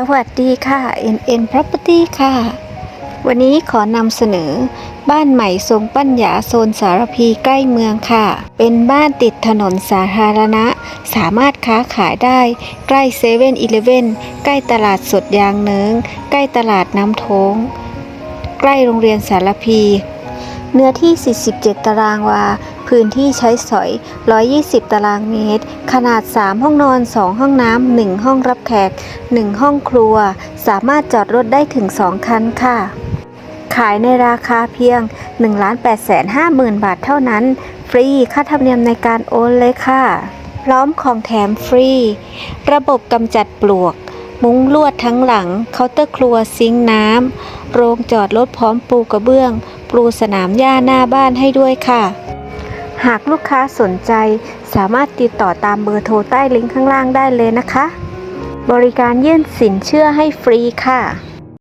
สวัสดีค่ะ NN Property ค่ะ วันนี้ขอนำเสนอ บ้านใหม่ทรงปัญญาโซนสารพีใกล้เมืองค่ะ เป็นบ้านติดถนนสาธารณะ สามารถค้าขายได้ ใกล้เซเว่นอีเลฟเว่นใกล้ตลาดสดยางเนิงใกล้ตลาดน้ำทง ใกล้โรงเรียนสารพี เนื้อที่ 47 ตารางวา พื้นที่ใช้สอย 120 ตารางเมตร ขนาด 3 ห้องนอน 2 ห้องน้ำ 1 ห้องรับแขก 1 ห้องครัว สามารถจอดรถได้ถึง 2 คันค่ะขายในราคาเพียง 1,850,000 บาทเท่านั้น ฟรีค่าธรรมเนียมในการโอนเลยค่ะ พร้อมของแถมฟรี ระบบกำจัดปลวก มุ้งลวดทั้งหลัง เคาน์เตอร์ครัวซิงค์น้ำ โรงจอดรถพร้อมปูกระเบื้อง ปลูสนามหญ้าหน้าบ้านให้ด้วยค่ะ หากลูกค้าสนใจสามารถติดต่อตามเบอร์โทรใต้ลิงก์ข้างล่างได้เลยนะคะ บริการยื่นสินเชื่อให้ฟรีค่ะ